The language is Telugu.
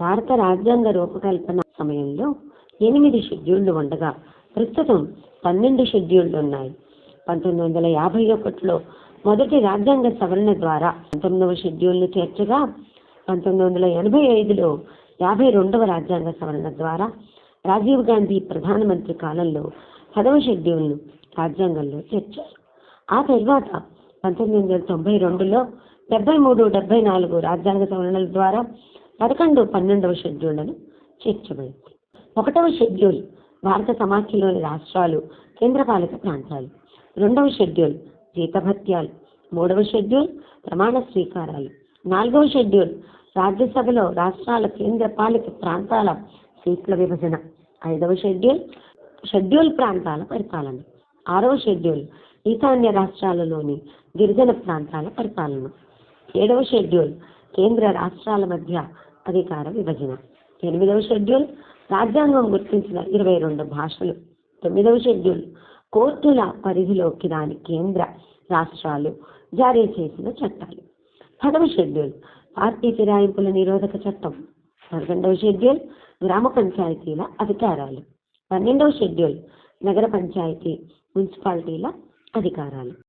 భారత రాజ్యాంగ రూపకల్పన సమయంలో ఎనిమిది షెడ్యూళ్ళు ఉండగా ప్రస్తుతం పన్నెండు షెడ్యూళ్ళు ఉన్నాయి పంతొమ్మిది వందల యాభై ఒకటిలో మొదటి రాజ్యాంగ సవరణ ద్వారా పంతొమ్మిదవ షెడ్యూల్ను చేర్చగా పంతొమ్మిది వందల ఎనభై ఐదులో యాభై రెండవ రాజ్యాంగ సవరణ ద్వారా రాజీవ్ గాంధీ ప్రధానమంత్రి కాలంలో పదవ షెడ్యూల్ను రాజ్యాంగంలో చేర్చారు. ఆ తర్వాత పంతొమ్మిది వందల తొంభై రెండులో డెబ్బై మూడు డెబ్బై నాలుగు రాజ్యాంగ సవరణల ద్వారా పదకొండు పన్నెండవ షెడ్యూళ్ళను చేర్చబడింది ఒకటవ షెడ్యూల్ భారత సమాఖ్యలోని రాష్ట్రాలు కేంద్రపాలిత ప్రాంతాలు. రెండవ షెడ్యూల్ జీతభత్యాలు. మూడవ షెడ్యూల్ ప్రమాణ స్వీకారాలు. నాలుగవ షెడ్యూల్ రాజ్యసభలో రాష్ట్రాల కేంద్రపాలిత ప్రాంతాల సీట్ల విభజన. ఐదవ షెడ్యూల్ షెడ్యూల్ ప్రాంతాల పరిపాలన. ఆరవ షెడ్యూల్ ఈశాన్య రాష్ట్రాలలోని గిరిజన ప్రాంతాల పరిపాలన. ఏడవ షెడ్యూల్ కేంద్ర రాష్ట్రాల మధ్య అధికార విభజన. ఎనిమిదవ షెడ్యూల్ రాజ్యాంగం గుర్తించిన ఇరవై రెండు భాషలు. తొమ్మిదవ షెడ్యూల్ కోర్టుల పరిధిలోకి రాని కేంద్ర రాష్ట్రాలు జారీ చేసిన చట్టాలు. పదవ షెడ్యూల్ పార్టీ ఫిరాయింపుల నిరోధక చట్టం. పదకొండవ షెడ్యూల్ గ్రామ పంచాయతీల అధికారాలు. పన్నెండవ షెడ్యూల్ నగర పంచాయతీ మున్సిపాలిటీల అధికారాలు.